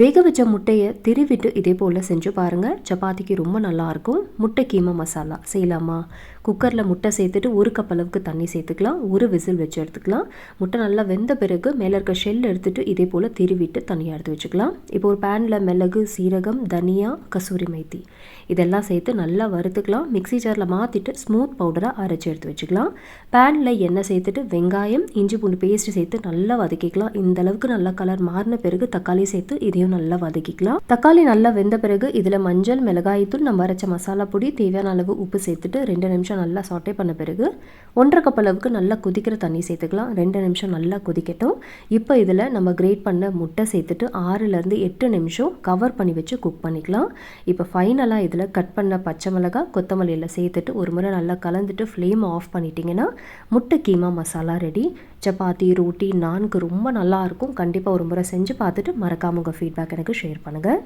வேக வச்ச முட்டையை திருவிட்டு இதே போல் செஞ்சு பாருங்கள் சப்பாத்திக்கு ரொம்ப நல்லாயிருக்கும். முட்டை கீமா மசாலா செய்யலாமா? குக்கரில் முட்டை சேர்த்துட்டு ஒரு கப் அளவுக்கு தண்ணி சேர்த்துக்கலாம். ஒரு விசில் வச்சு எடுத்துக்கலாம். முட்டை நல்லா வெந்த பிறகு மேலே இருக்க ஷெல் எடுத்துகிட்டு இதே போல் திருவிட்டு தனியாக எடுத்து வச்சுக்கலாம். இப்போ ஒரு பேனில் மிளகு சீரகம் தனியா கசூரி மைத்தி இதெல்லாம் சேர்த்து நல்லா வறுத்துக்கலாம். மிக்ஸி ஜாரில் மாற்றிட்டு ஸ்மூத் பவுடராக அரைச்சி எடுத்து வச்சுக்கலாம். பேனில் எண்ணெய் சேர்த்துட்டு வெங்காயம் இஞ்சி பூண்டு பேஸ்ட் சேர்த்து நல்லா வதக்கிக்கலாம். இந்த அளவுக்கு நல்லா கலர் மாறின பிறகு தக்காளி சேர்த்து இதையும் நல்லா வதக்கிக்கலாம். தக்காளி நல்லா வெந்த பிறகு இதில் மஞ்சள் மிளகாய்த்தூள் நம்ம அரைச்ச மசாலா பொடி தேவையான அளவு உப்பு சேர்த்துட்டு ரெண்டு நிமிஷம் நல்லா சாட்டே பண்ண பிறகு ஒன்றரை கப் அளவுக்கு நல்லா கொதிக்கிற தண்ணி சேர்த்துக்கலாம். ரெண்டு நிமிஷம் நல்லா கொதிக்கட்டும். இப்போ இதில் நம்ம கிரேட் பண்ண முட்டை சேர்த்துட்டு ஆறுலேருந்து எட்டு நிமிஷம் கவர் பண்ணி வச்சு குக் பண்ணிக்கலாம். இப்போ ஃபைனலாக இதில் கட் பண்ண பச்சை மிளகா கொத்தமல்லியில் சேர்த்துட்டு ஒரு முறை நல்லா கலந்துட்டு ஃப்ளேம் ஆஃப் பண்ணிட்டீங்கன்னா முட்டை கீமா மசாலா ரெடி சப்பாத்தி ரோட்டி நான்கு ரொம்ப நல்லாயிருக்கும் கண்டிப்பாக ஒரு முறை செஞ்சு பார்த்துட்டு மறக்காமல் உங்கள் ஃபீட்பேக் எனக்கு ஷேர் பண்ணுங்கள்